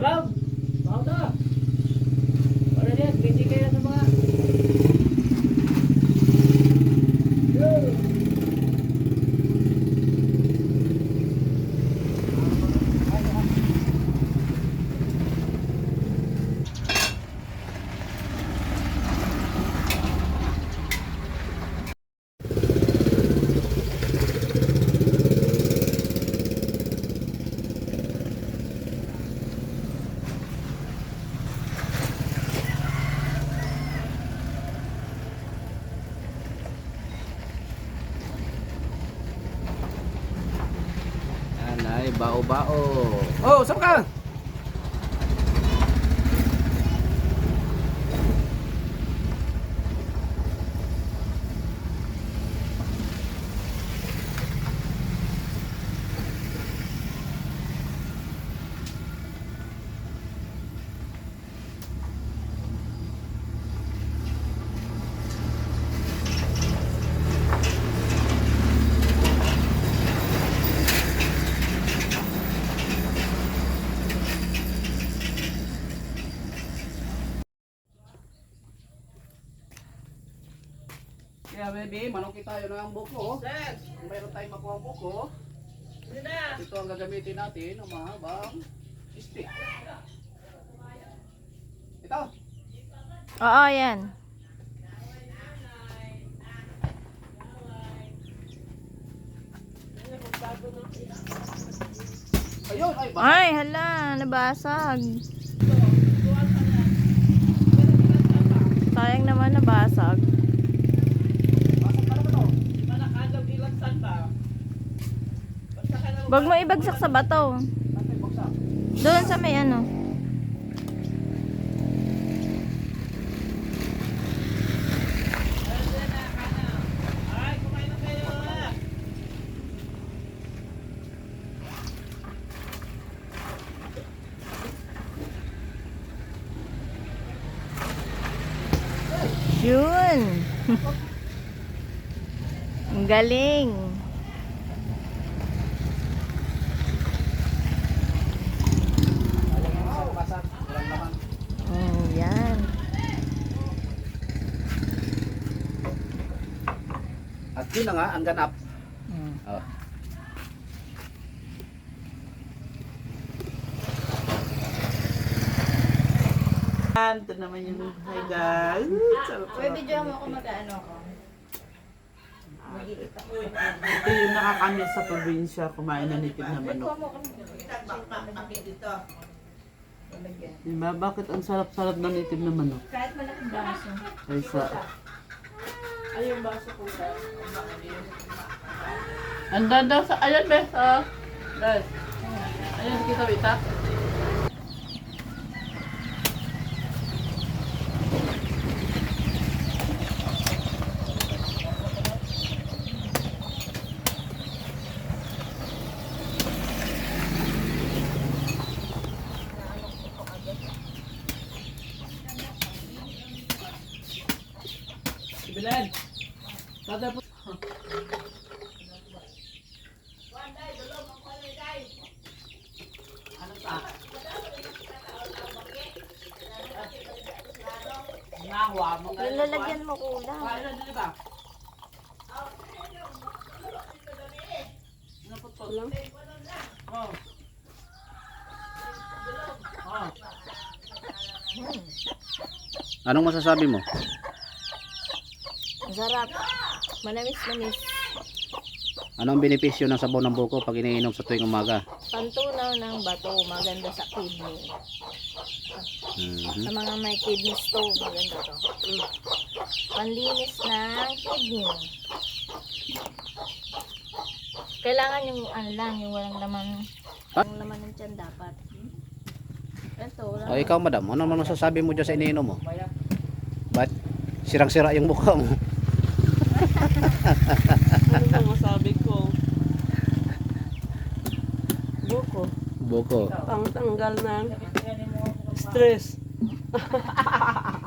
Hello? Bao-bao. Oh, saan ka? Kaya baby, manuki tayo ng buko. Kung mayroon tayong makuha ang buko, ito ang gagamitin natin ng mahabang stick. Ito. Oo, yan. Ayun, ay ba? Ay, hala, nabasag. Sayang naman nabasag. Pasok ka na ba to? Huwag mo ibagsak sa bato. Doon sa may ano. Yun. Galing. Oh, yan. At yun na nga, ang ganap. Mm. Oh. Ito naman yung hi guys. Sarap sarap. video mo ako mag-ano ko. Ito yung nakakamiss sa probinsya, kumain na nitid na manok. Diba? Bakit ang sarap-sarap na nitid na manok? Kahit malaking baso. Kaysa... Anda daw sa... Ayan, Bes. Oh. Bes. Ayan, kita bita. Bilan. Kada po. Ano pa? Nahwa mo. Lalagyan mo kulang. Na din ba? Ano po to? Oh. Oh. Anong masasabi mo? Ang sarap. Manamis-namis. Ano ang benepisyo ng sabaw ng buko pag iniinom sa tuwing umaga? Pantunaw ng bato. Maganda sa kidney. Mhm. Sa mga may kidney stone. Maganda to. Mm. Panlinis ng kidney. Kailangan yung ano lang, yung walang laman. Ah? Yung laman ng tiyan dapat. Ito, wala. O ikaw madam, ano naman masasabi mo dyan sa iniinom mo? Ba't sirang-sira yung mukha mo? Ano ba masabi ko? Buko. Buko. Pangtanggal ng stress.